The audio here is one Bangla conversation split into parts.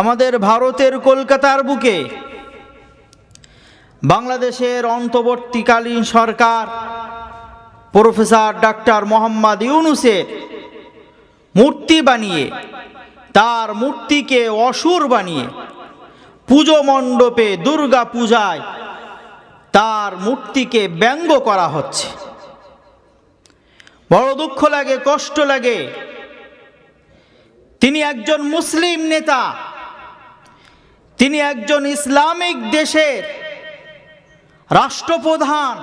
আমাদের ভারতের কলকাতার বুকে। বাংলাদেশের অন্তর্বর্তীকালীন সরকার, প্রফেসর ডাক্তার মোহাম্মদ ইউনুসের মূর্তি বানিয়ে, তার মূর্তিকে অসুর বানিয়ে, পুজো মণ্ডপে দুর্গা পূজায় তার মূর্তিকে ব্যঙ্গ করা হচ্ছে। বড় দুঃখ লাগে, কষ্ট লাগে। তিনি একজন মুসলিম নেতা। তিনি একজন ইসলামিক দেশের রাষ্ট্রপ্রধান।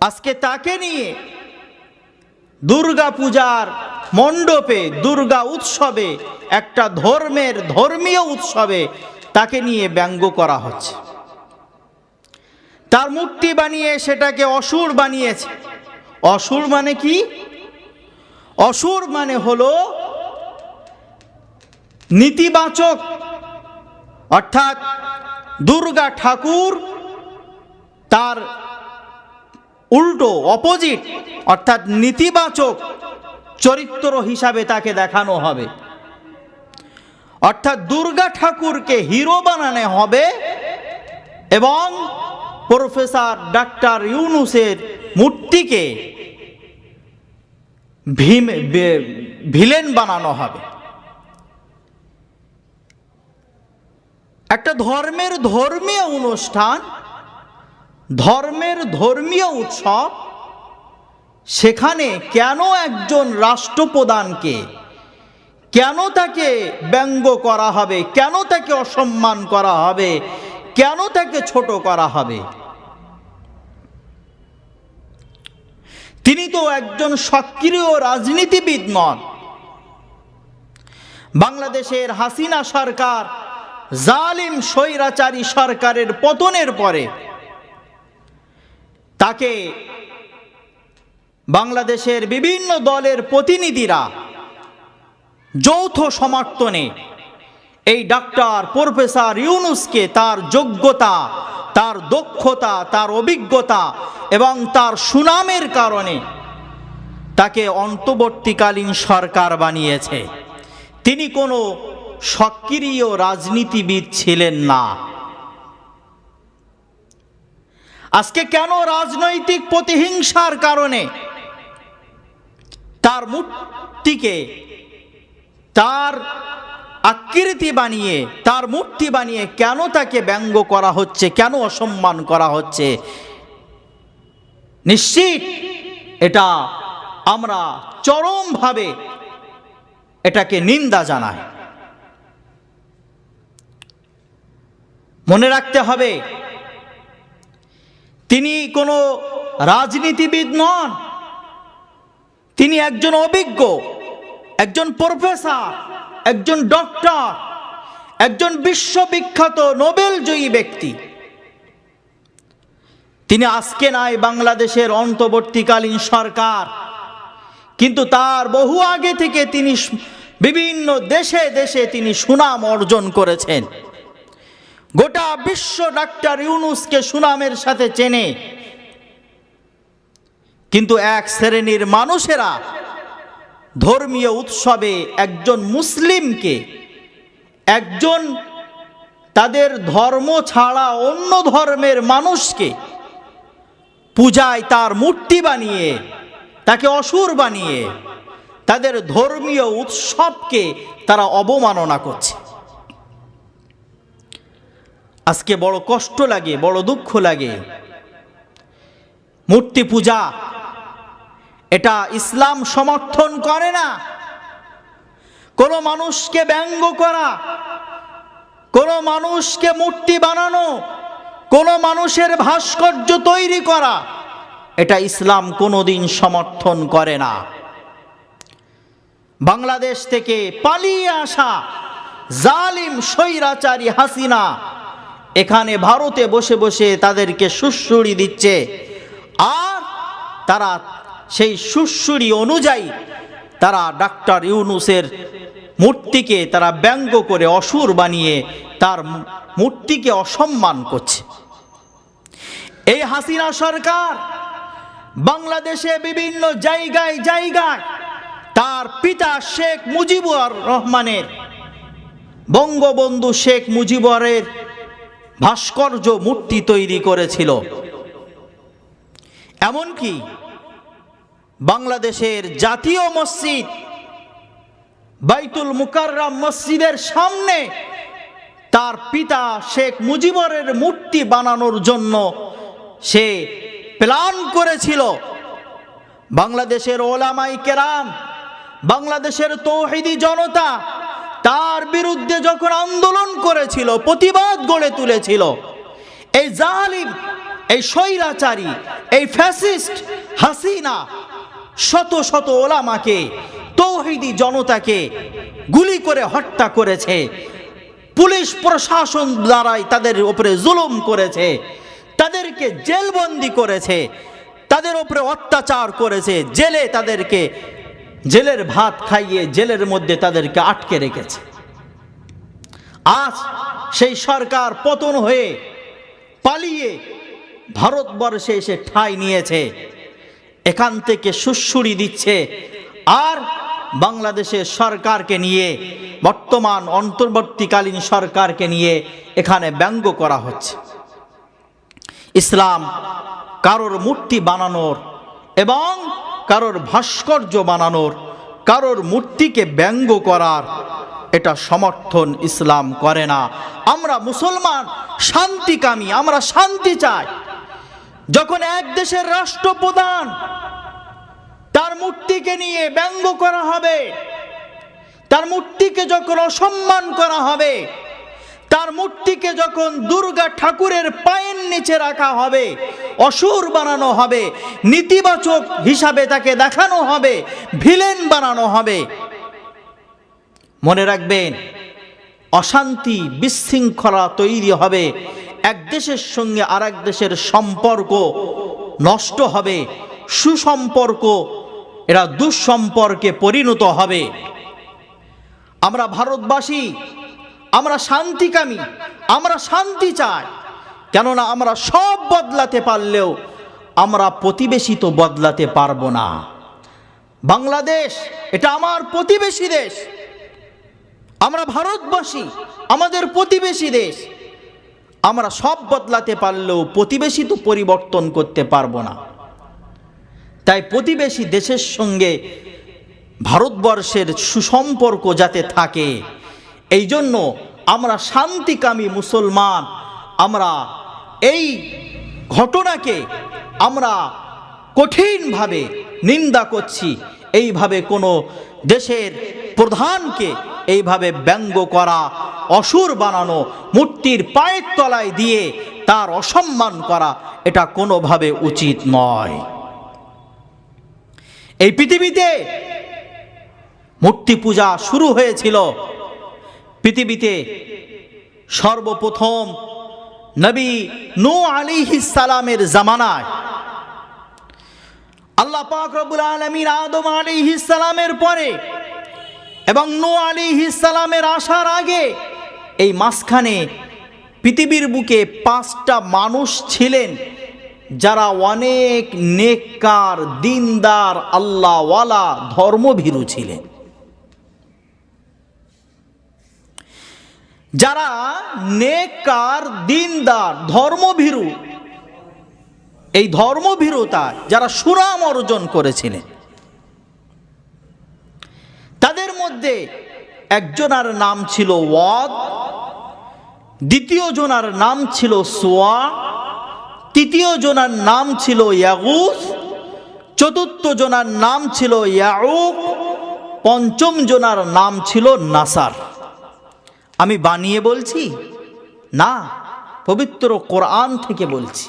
আজকে তাকে নিয়ে দুর্গা পূজার মণ্ডপে, দুর্গা উৎসবে, একটা ধর্মের ধর্মীয় উৎসবে তাকে নিয়ে ব্যঙ্গ করা হচ্ছে। তার মূর্তি বানিয়ে সেটাকে অসুর বানিয়েছে। অসুর মানে কি? অসুর মানে হলো নীতিবাচক অর্থাৎ দুর্গা ঠাকুর তার উল্টো অপোজিট অর্থাৎ নীতিবাচক চরিত্র হিসাবে তাকে দেখানো হবে। অর্থাৎ দুর্গা ঠাকুরকে হিরো বানানো হবে এবং প্রফেসর ডাক্তার ইউনুসের মূর্তিকে ভীম ভিলেন বানানো হবে। একটা ধর্মের ধর্মীয় অনুষ্ঠান, ধর্মের ধর্মীয় উৎসব, সেখানে কেন একজন রাষ্ট্রপ্রধানকে, কেন তাকে ব্যঙ্গ করা হবে, কেন তাকে অসম্মান করা হবে, কেন তাকে ছোট করা হবে? তিনি তো একজন সক্রিয় রাজনীতিবিদ নন। বাংলাদেশের হাসিনা সরকার জালিম স্বৈরাচারী সরকারের পতনের পরে তাকে বাংলাদেশের বিভিন্ন দলের প্রতিনিধিরা যৌথ সমর্থনে এই ডাক্তার প্রফেসর ইউনুসকে তার যোগ্যতা, তার দক্ষতা, তার অভিজ্ঞতা এবং তার সুনামের কারণে তাকে অন্তর্বর্তীকালীন সরকার বানিয়েছে। তিনি কোনো সক্রিয় রাজনীতিবিদ ছিলেন না। আজকে কেন রাজনৈতিক প্রতিহিংসার কারণে তার মূর্তিকে তার আকৃতি বানিয়ে, তার মূর্তি বানিয়ে কেন তাকে ব্যঙ্গ করা হচ্ছে, কেন অসম্মান করা হচ্ছে? নিশ্চিত এটা আমরা চরমভাবে এটাকে নিন্দা জানাই। মনে রাখতে হবে। তিনি কোনো রাজনীতিবিদ নন। তিনি একজন অভিজ্ঞ, একজন প্রফেসর, একজন ডক্টর, একজন বিশ্ববিখ্যাত নোবেল জয়ী ব্যক্তি। তিনি আজকে নাই বাংলাদেশের অন্তর্বর্তীকালীন সরকার। কিন্তু তার বহু আগে থেকে তিনি বিভিন্ন দেশে দেশে তিনি সুনাম অর্জন করেছেন। গোটা বিশ্ব ডাক্তার ইউনুসকে সুনামের সাথে চেনে। কিন্তু এক শ্রেণির মানুষেরা ধর্মীয় উৎসবে একজন মুসলিমকে, একজন তাদের ধর্ম ছাড়া অন্য ধর্মের মানুষকে পূজায় তার মূর্তি বানিয়ে, তাকে অসুর বানিয়ে, তাদের ধর্মীয় উৎসবকে তারা অবমাননা করছে। আজকে বড় কষ্ট লাগে, বড় দুঃখ লাগে। মূর্তি পূজা, এটা ইসলাম সমর্থন করে না। কোনো মানুষকে ব্যঙ্গ করা, কোনো মানুষকে মূর্তি বানানো, কোনো মানুষের ভাস্কর্য তৈরি করা, এটা ইসলাম কোনোদিন সমর্থন করে না। বাংলাদেশ থেকে পালিয়ে আসা জালিম স্বৈরাচারী হাসিনা এখানে ভারতে বসে বসে তাদেরকে সুশ্রুড়ি দিচ্ছে। আর তারা সেই সুশ্রুড়ি অনুযায়ী তারা ডাক্তার ইউনুসের মূর্তিকে তারা ব্যঙ্গ করে অসুর বানিয়ে তার মূর্তিকে অসম্মান করছে। এই হাসিনা সরকার বাংলাদেশে বিভিন্ন জায়গায় জায়গায় তার পিতা শেখ মুজিবুর রহমানের, বঙ্গবন্ধু শেখ মুজিবরের ভাস্কর্য মূর্তি তৈরি করেছিল। এমনকি বাংলাদেশের জাতীয় মসজিদ বাইতুল মুকাররাম মসজিদের সামনে তার পিতা শেখ মুজিবরের মূর্তি বানানোর জন্য সে প্ল্যান করেছিল। বাংলাদেশের ওলামাই কেরাম, বাংলাদেশের তৌহিদি জনতা তার বিরুদ্ধে যখন আন্দোলন করেছিল, প্রতিবাদ গড়ে তুলেছিল, এই জালিম, এই স্বৈরাচারী, এই ফ্যাসিস্ট হাসিনা শত শত ওলামাকে, তৌহিদি জনতাকে গুলি করে হত্যা করেছে। পুলিশ প্রশাসন দ্বারাই তাদের উপরে জুলুম করেছে, তাদেরকে জেলবন্দি করেছে, তাদের উপরে অত্যাচার করেছে, জেলে তাদেরকে জেলের ভাত খাইয়ে জেলের মধ্যে তাদেরকে আটকে রেখেছে। আজ সেই সরকার পতন হয়ে পালিয়ে ভারতবর্ষে এসে ঠাঁই নিয়েছে। এখান থেকে সুশ্রুড়ি দিচ্ছে। আর বাংলাদেশের সরকারকে নিয়ে, বর্তমান অন্তর্বর্তীকালীন সরকারকে নিয়ে এখানে ব্যঙ্গ করা হচ্ছে। ইসলাম কারোর মূর্তি বানানোর এবং কারোর ভাস্কর্য বানানোর, কারোর মূর্তিকে ব্যঙ্গ করার, এটা সমর্থন ইসলাম করে না। আমরা মুসলমান শান্তিকামী আমরা শান্তি চাই। যখন এক দেশের রাষ্ট্রপ্রধান তার মূর্তিকে নিয়ে ব্যঙ্গ করা হবে, তার মূর্তিকে যখন অসম্মান করা হবে তার মূর্তিকে যখন দুর্গা ঠাকুরের পায়ের নিচে রাখা হবে, অসুর বানানো হবে, নেতিবাচক হিসাবে তাকে দেখানো হবে, ভিলেন বানানো হবে, মনে রাখবেন, অশান্তি বিশৃঙ্খলা তৈরি হবে, এক দেশের সঙ্গে আর দেশের সম্পর্ক নষ্ট হবে, সুসম্পর্ক, এরা দুঃসম্পর্কে পরিণত হবে। আমরা ভারতবাসী আমরা শান্তিকামী আমরা শান্তি চাই। কেননা আমরা সব বদলাতে পারলেও আমরা প্রতিবেশী তো বদলাতে পারব না। বাংলাদেশ, এটা আমার প্রতিবেশী দেশ। আমরা ভারতবাসী, আমাদের প্রতিবেশী দেশ। আমরা সব বদলাতে পারলেও প্রতিবেশী তো পরিবর্তন করতে পারব না। তাই প্রতিবেশী দেশের সঙ্গে ভারতবর্ষের সুসম্পর্ক যাতে থাকে এই জন্য আমরা শান্তিকামী মুসলমান। আমরা এই ঘটনাকে আমরা কঠিনভাবে নিন্দা করছি। এইভাবে কোনো দেশের প্রধানকে এইভাবে ব্যঙ্গ করা, অসুর বানানো, মূর্তির পায়ের তলায় দিয়ে তার অসম্মান করা, এটা কোনোভাবে উচিত নয়। এই পৃথিবীতে মূর্তি পূজা শুরু হয়েছিল পৃথিবীতে সর্বপ্রথম নবী নু আলী সালামের জামানায় আল্লাহ পাক রব্বুল আলমিন আদম আলী সালামের পরে এবং নু আলী সালামের আসার আগে এই মাঝখানে পৃথিবীর বুকে পাঁচটা মানুষ ছিলেন যারা অনেক নেককার, দিনদার, আল্লাহওয়ালা, ধর্মভীরু ছিলেন। যারা নেককার, দিনদার, ধর্মভীরু, এই ধর্মভীরতা যারা সুনাম অর্জন করেছিলেন, তাদের মধ্যে একজনার নাম ছিল ওয়াদ দ্বিতীয় জনার নাম ছিল সোয়া তৃতীয় জনার নাম ছিল ইয়াগুস চতুর্থ জনার নাম ছিল ইয়াউক পঞ্চম জনার নাম ছিল নাসার। আমি বানিয়ে বলছি? না, পবিত্র কোরআন থেকে বলছি।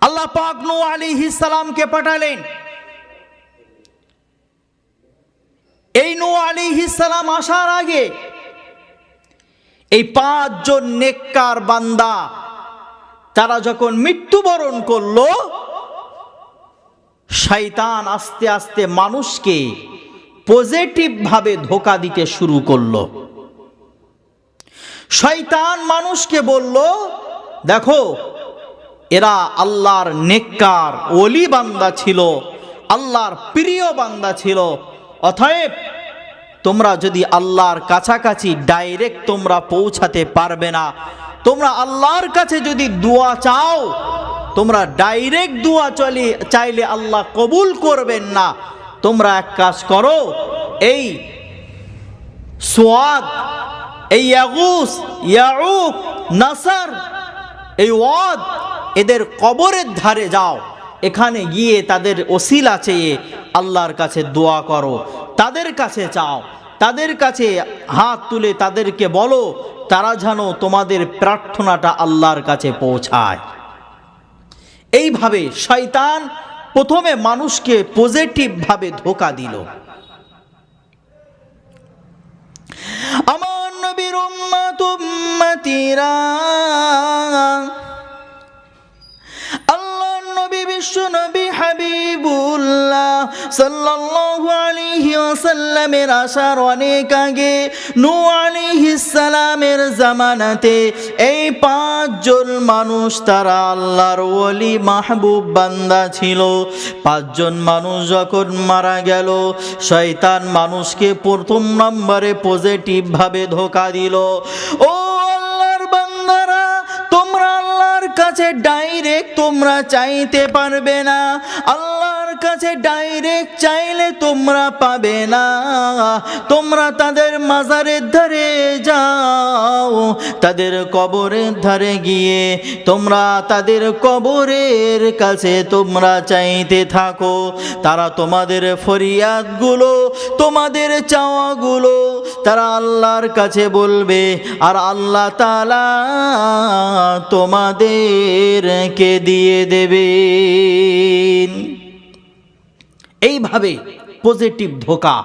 আল্লাহ পাক নূহ আলাইহিস সালামকে পাঠালেন। এই নু আলাইহিস সালাম আসার আগে এই পাঁচজন নেককার বান্দা, তারা যখন মৃত্যুবরণ করল, শয়তান আস্তে আস্তে মানুষকে পজিটিভভাবে ধোকা দিতে শুরু করল। শয়তান মানুষকে বলল, দেখো, এরা আল্লাহর নেককার ওলি বান্দা ছিল, আল্লাহর প্রিয় বান্দা ছিল, অতএব তোমরা যদি আল্লাহর কাছাকাছি ডাইরেক্ট তোমরা পৌঁছাতে পারবে না, তোমরা আল্লাহর কাছে যদি দোয়া চাও, তোমরা ডাইরেক্ট দোয়া চলে, চাইলে আল্লাহ কবুল করবেন না। তোমরা এক কাজ করো, এই সোয়াদ, এই ইয়াগুস, ইয়াউক, নাসার, এই ওয়াদ এদের কবরের ধারে যাও। এখানে গিয়ে তাদের ওসিলা চেয়ে আল্লাহর কাছে দোয়া করো। তাদের কাছে চাও, তাদের কাছে হাত তুলে তাদেরকে বলো, তারা যেন তোমাদের প্রার্থনাটা আল্লাহর কাছে পৌঁছায়। এইভাবে শয়তান প্রথমে মানুষকে পজিটিভভাবে ধোকা দিল। আমার নবীর উম্মাত উম্মতিরা আল্লাহ নবী বিশ্ব নবী হাবিবুল্লাহ সাল্লাল্লাহু ওয়াসাল্লামের আসার অনেক আগে আলাইহিস সালামের জামানাতে এই পাঁচজন মানুষ তারা আল্লাহর ওলি মাহবুব বান্দা ছিল। পাঁচজন মানুষ যখন মারা গেল, শয়তান মানুষকে প্রথম নম্বরে পজিটিভভাবে ধোকা দিল। ও আল্লাহর বান্দারা, তোমরা আল্লাহর কাছে ডাইরেক্ট তোমরা চাইতে পারবে না। আল্লাহর কাছে ডাইরেক্ট চাইলে তোমরা পাবে না। তোমরা তাদের মাজারের ধারে যাও, তাদের কবরের ধারে গিয়ে তোমরা তাদের কবরের কাছে তোমরা চাইতে থাকো। তারা তোমাদের ফরিয়াদগুলো, তোমাদের চাওয়াগুলো, তারা আল্লাহর কাছে বলবে, আর আল্লাহ তালা তোমাদেরকে দিয়ে দেবেন। এইভাবে পজিটিভ ধোকা।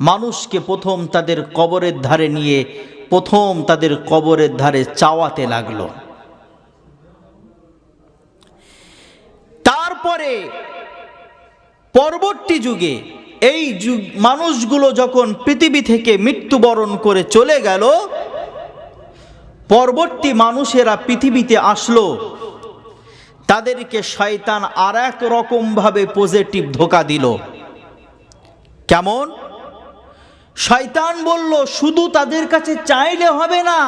মানুষকে প্রথম তাদের কবরের ধারে নিয়ে প্রথম তাদের কবরের ধারে চাওয়াতে লাগল। তারপরে পরবর্তী যুগে এই যুগ, মানুষগুলো যখন পৃথিবী থেকে মৃত্যুবরণ করে চলে গেল, পরবর্তী মানুষেরা পৃথিবীতে আসলো। তাদেরকে শয়তান আর এক রকমভাবে পজিটিভ ধোকা দিল। কেমন? শয়তান বলল, শুধু তাদের কাছে চাইলে হবে না,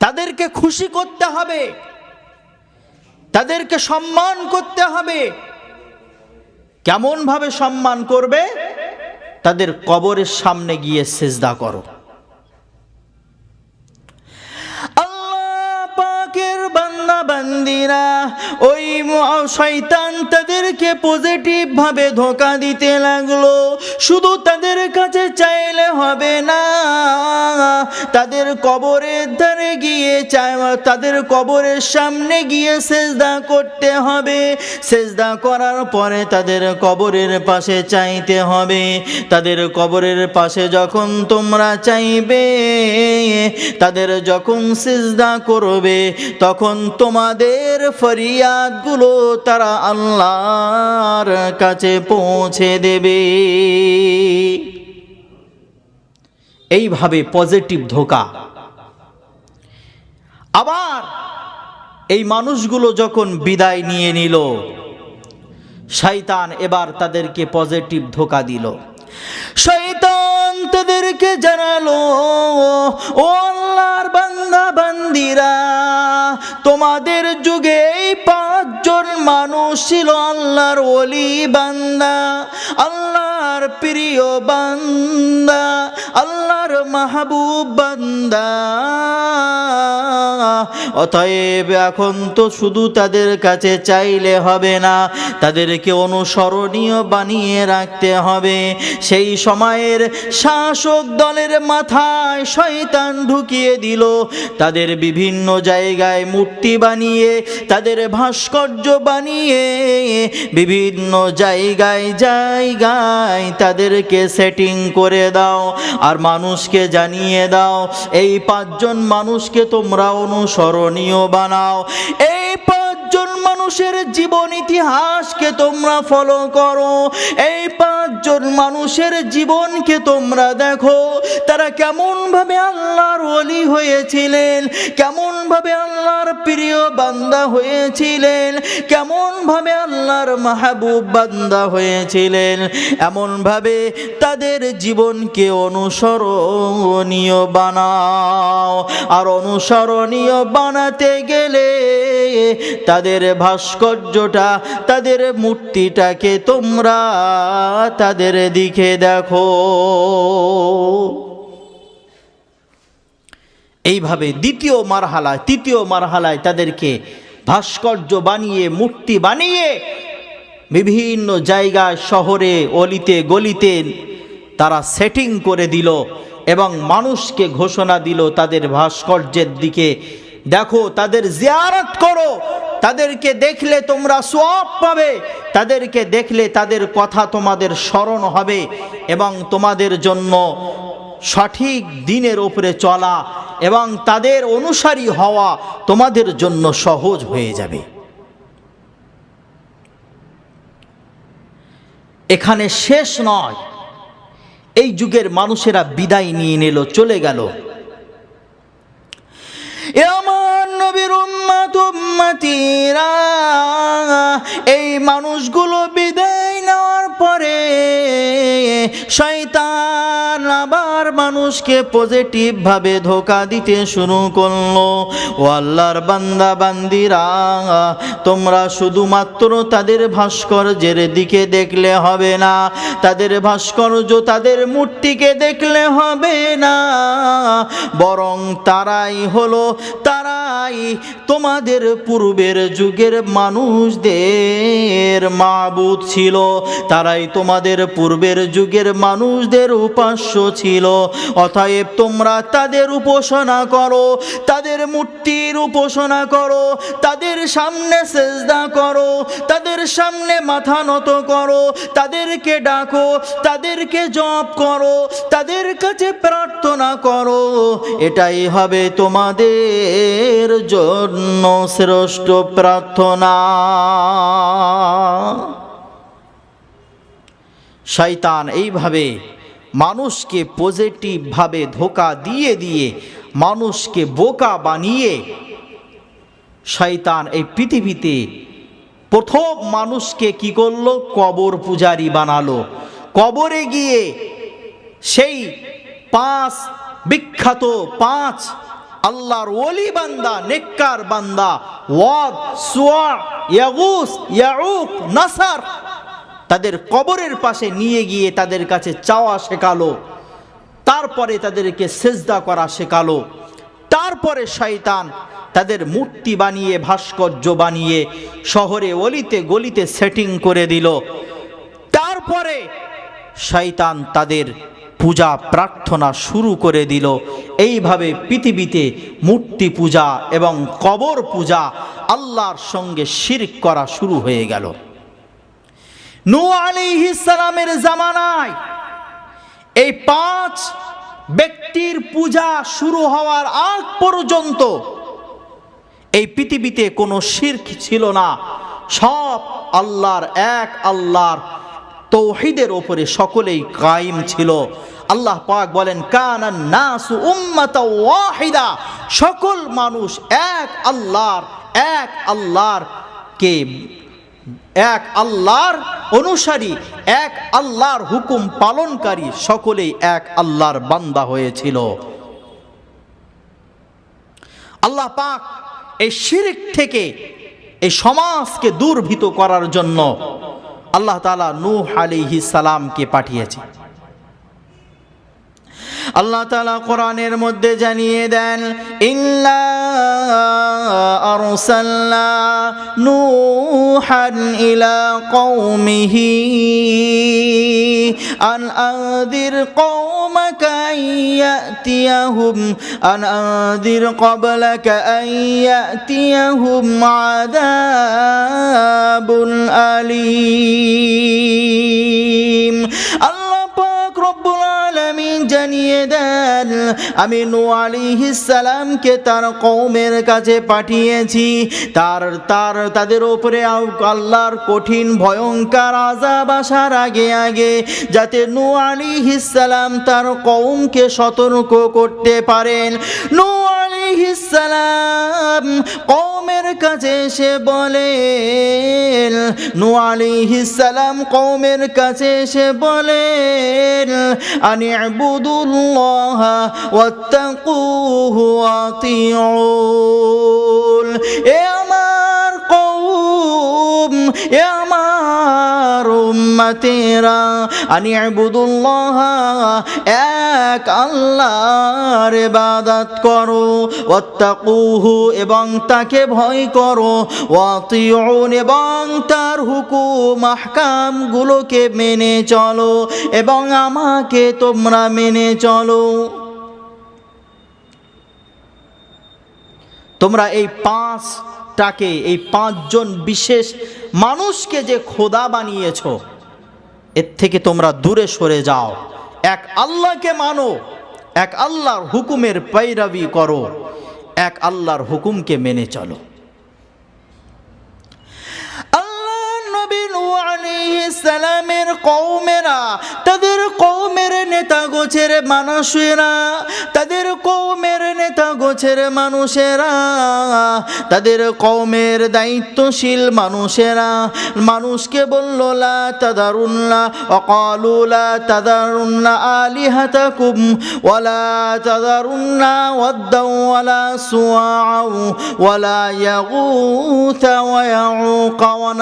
তাদেরকে খুশি করতে হবে, তাদেরকে সম্মান করতে হবে। কেমনভাবে সম্মান করবে? তাদের কবরের সামনে গিয়ে সেজদা করো আল্লাহ পাকের বান্দা বান্দিরা, ওই শয়তান তাদেরকে পজিটিভ ভাবে ধোকা দিতে লাগল। শুধু তাদের কাছে চাইলে হবে না। তাদের কবরের ধারে গিয়ে তাদের কবরের সামনে গিয়ে সেজদা করতে হবে। সেজদা করার পরে তাদের কবরের পাশে চাইতে হবে। তাদের কবরের পাশে যখন তোমরা চাইবে, তাদের যখন সিজদা করবে, তখন তোমাদের ফরিয়াদগুলো তারা আল্লাহর কাছে পৌঁছে দেবে। এইভাবে পজিটিভ ধোকা। আবার এই মানুষগুলো যখন বিদায় নিয়ে নিল, শয়তান এবার তাদেরকে পজিটিভ ধোকা দিল। শয়তান তাদেরকে জানালো, ও আল্লাহর বান্দা, বান্দিরা তোমাদের যুগে পাঁচজন মানুষ ছিল আল্লাহর ওলি বান্দা আল্লাহর প্রিয় বান্দা। আল্লাহর মাহবুব বান্দা। অতএব এখন তো শুধু তাদের কাছে চাইলে হবে না, তাদেরকে অনুসরণীয় বানিয়ে রাখতে হবে। সেই সময়ের শাসক দলের মাথায় শয়তান ঢুকিয়ে দিল, তাদের বিভিন্ন জায়গায় মূর্তি বানিয়ে, তাদের ভাস্কর্য বানিয়ে, বিভিন্ন জায়গায় জায়গায় তাদেরকে সেটিং করে দাও। আর মানুষকে জানিয়ে দাও, এই পাঁচজন মানুষকে তোমরা অনুসরণীয় বানাও। এই পাঁচজন মানুষের জীবন ইতিহাসকে তোমরা ফলো করো। এই পাঁচজন মানুষের জীবনকে তোমরা দেখো। তারা কেমন ভাবে আল্লাহর ওলি হয়েছিলেন কেমন ভাবে আল্লাহর প্রিয় বান্দা হয়েছিলেন কেমন ভাবে আল্লাহর মাহবুব বান্দা হয়েছিলেন। এমন ভাবে তাদের জীবনকে অনুসরণীয় বানাও। আর অনুসরণীয় বানাতে গেলে তাদের ভাস্কর্যটা, তাদের মূর্তিটাকে তোমরা তাদের দিকে দেখো। এইভাবে দ্বিতীয় মারহালায়, তৃতীয় মারহালায় তাদেরকে ভাস্কর্য বানিয়ে, মূর্তি বানিয়ে বিভিন্ন জায়গায়, শহরে, অলিতে, গলিতে তারা সেটিং করে দিল এবং মানুষকে ঘোষণা দিল তাদের ভাস্কর্যের দিকে। দেখো, তাদের জিয়ারত করো তাদেরকে দেখলে তোমরা সব পাবে। তাদেরকে দেখলে তাদের কথা তোমাদের স্মরণ হবে এবং তোমাদের জন্য সঠিক দিনের উপরে চলা এবং তাদের অনুসারী হওয়া তোমাদের জন্য সহজ হয়ে যাবে। এখানে শেষ নয়। এই যুগের মানুষেরা বিদায় নিয়ে নিল, চলে গেল। আমার নবীর উম্মাত উম্মাতিরা এই মানুষগুলো বিদায় নেওয়ার পরে শয়তান আবার মানুষকে পজিটিভ ভাবে ধোকা দিতে শুরু করল। ও আল্লাহর বান্দা, বান্দিরা, তোমরা শুধুমাত্র তাদের ভাস্কর্যের দিকে দেখলে হবে না। তাদের ভাস্কর্য তাদের মূর্তিকে দেখলে হবে না। বরং তারাই হলো, তারাই তোমাদের পূর্বের যুগের মানুষদের মাবুদ ছিল। তারাই তোমাদের পূর্বের যুগের মানুষদের উপাস্য ছিল। অতএব তোমরা তাদের উপাসনা করো, তাদের মূর্তির উপাসনা করো, তাদের সামনে সেজদা করো, তাদের সামনে মাথা নত করো, তাদেরকে ডাকো, তাদেরকে জপ করো, তাদের কাছে প্রার্থনা করো। এটাই হবে তোমাদের জন্য শ্রেষ্ঠ প্রার্থনা। শয়তান এইভাবে মানুষকে পজিটিভভাবে ধোকা দিয়ে দিয়ে মানুষকে বোকা বানিয়ে শয়তান এই পৃথিবীতে প্রথম মানুষকে কি করল? কবর পূজারি বানালো। কবরে গিয়ে সেই পাঁচ, বিখ্যাত পাঁচ আল্লাহর ওলি বান্দা, নেককার বান্দা, ওয়াদ, সুয়া, ইয়াগুস, ইয়াউক, নাসার তাদের কবরের পাশে নিয়ে গিয়ে তাদের কাছে চাওয়া শেখালো। তারপরে তাদেরকে সেজদা করা শেখালো। তারপরে শয়তান তাদের মূর্তি বানিয়ে, ভাস্কর্য বানিয়ে শহরে অলিতে গলিতে সেটিং করে দিল। তারপরে শয়তান তাদের পূজা প্রার্থনা শুরু করে দিল। এইভাবে পৃথিবীতে মূর্তি পূজা এবং কবর পূজা আল্লাহর সঙ্গে শির করা শুরু হয়ে গেল। নূ আলাইহিস সালামের জামানায় এই পাঁচ ব্যক্তির পূজা শুরু হওয়ার আগ পর্যন্ত এই পৃথিবীতে কোনো শির্ক ছিল না। সব আল্লাহর এক আল্লাহর তৌহিদের ওপরে সকলেই কায়েম ছিল। আল্লাহ পাক বলেন কানান নাসু উম্মাতা ওয়াহিদা। সকল মানুষ এক আল্লাহর এক আল্লাহর কে এক আল্লাহর অনুসারী, এক আল্লাহর হুকুম পালনকারী সকলেই এক আল্লাহর বান্দা হয়েছিল। আল্লাহ পাক এই শিরিক থেকে এই সমাজকে দূরভীত করার জন্য আল্লাহ তালা নূহ আলিহি সালামকে পাঠিয়েছে। আল্লাহ তালা কোরআনের মধ্যে জানিয়ে দেন, ইল্লা আরসালনা নূহান ইলা কওমিহি আন আযির কওমাকা ইয়াতিয়াহুম, আন আযির ক্বাবলাকা আন ইয়াতিয়াহুম আযাবুন আলীম। আল্লাহ পাক রব্বুল জানিয়ে দেন, আমি তার কাছে পাঠিয়েছি। তার তার, তাদের আও- আল্লাহর কঠিন, ভয়ঙ্কর আযাব আসার আগে আগে যাতে নূহ আলাইহিস তার কওমকে সতর্ক করতে পারেন। নূহ সালাম কৌমের কাছে এসে বলেন নু সালাম কৌমের কাছে এসে বলেন আনি ইবুদুল্লাহ ওয়াত্তাকুহু ওয়াতিউন এ এবং তাকে ভয় করো এবং তার হুকুম, আহকামগুলোকে মেনে চলো এবং আমাকে তোমরা মেনে চলো। তোমরা এই তাকে এই পাঁচজন বিশেষ মানুষকে যে খোদা বানিয়েছ, এর থেকে তোমরা দূরে সরে যাও। এক আল্লাহকে মানো, এক আল্লাহর হুকুমের পৈরবি করো, এক আল্লাহর হুকুমকে মেনে চলো। সালামের কওমেরা, তাদের কওমের নেতা গোছের মানুষেরা, তাদের কওমের নেতা গোছের মানুষেরা, তাদের কওমের দায়িত্বশীল মানুষেরা। মানুষকে বলল, লা তাদারুন্না অকালু, লা তাদারুন্না আলিহাতাকুম ওয়ালা তাদারুন্না ওয়াদ্দাও ওয়ালা সুআউ ওয়ালা ইয়াগুথা ওয়া ইয়াউকা ওয়া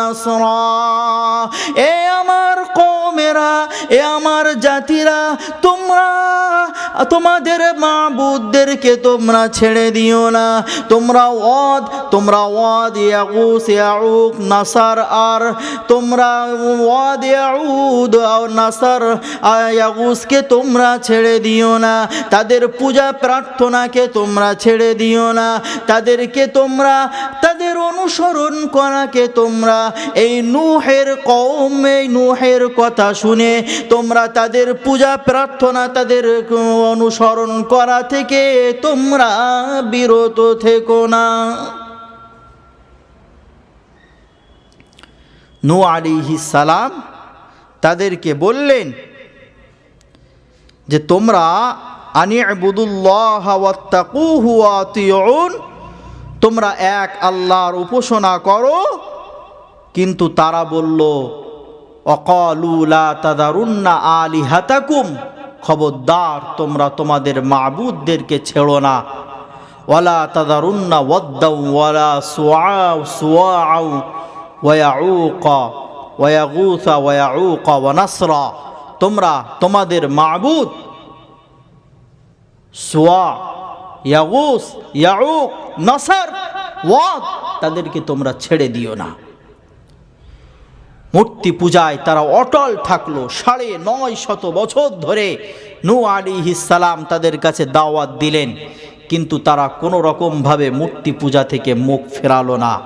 এ আমার কওমেরা এ আমার জাতিরা, তোমরা, তোমাদের মা মাবুদদেরকে তোমরা ছেড়ে দিও না। তোমরা ওয়াদ তোমরা ওয়াদ ইয়াগুস ইয়াউক, নাসার আর, তোমরা ওয়াদ ইয়াউদ নাসার ইয়াগুসকে তোমরা ছেড়ে দিও না। তাদের পূজা প্রার্থনাকে তোমরা ছেড়ে দিও না। তাদেরকে তোমরা, তাদের অনুসরণ করাকে তোমরা, এই নুহের এই নুহের কথা শুনে তোমরা তাদের পূজা প্রার্থনা তাদের অনুসরণ করা থেকে তোমরা বিরত থেকো না। নু আলিহি সালাম তাদেরকে বললেন যে, তোমরা তোমরা এক আল্লাহর উপাসনা করো। কিন্তু তারা বলল অকালুলা তাদারুন্না আলি হাতাকুম খবরদার, তোমরা তোমাদের মাবুদদেরকে ছেড়ো না। ওয়ালা তাদারুন্না ওয়াদ্দাউ ওয়ালা সুআউ সুআউ, ওয়ায়াউকা, ওয়ায়াগুসা, ওয়ায়াউকা ওয়া নাসরা তোমরা তোমাদের মাবুদ, সোয়া, ইয়াগুস, ইয়াউক, নাসার, ওয়াদ, তাদেরকে তোমরা ছেড়ে দিও না। মূর্তি পূজায় তারা অটল থাকল। সাড়ে নয় শত বছর ধরে নু আলী সালাম তাদের কাছে দাওয়াত দিলেন। কিন্তু তারা কোনো রকমভাবে মূর্তি পূজা থেকে মুখ ফেরালো না।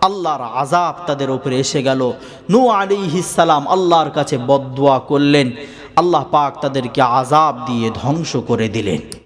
আল্লাহর আজাব তাদের উপরে এসে গেল। নু আলী সালাম আল্লাহর কাছে বদুয়া করলেন। আল্লাহ পাক তাদেরকে আজাব দিয়ে ধ্বংস করে দিলেন।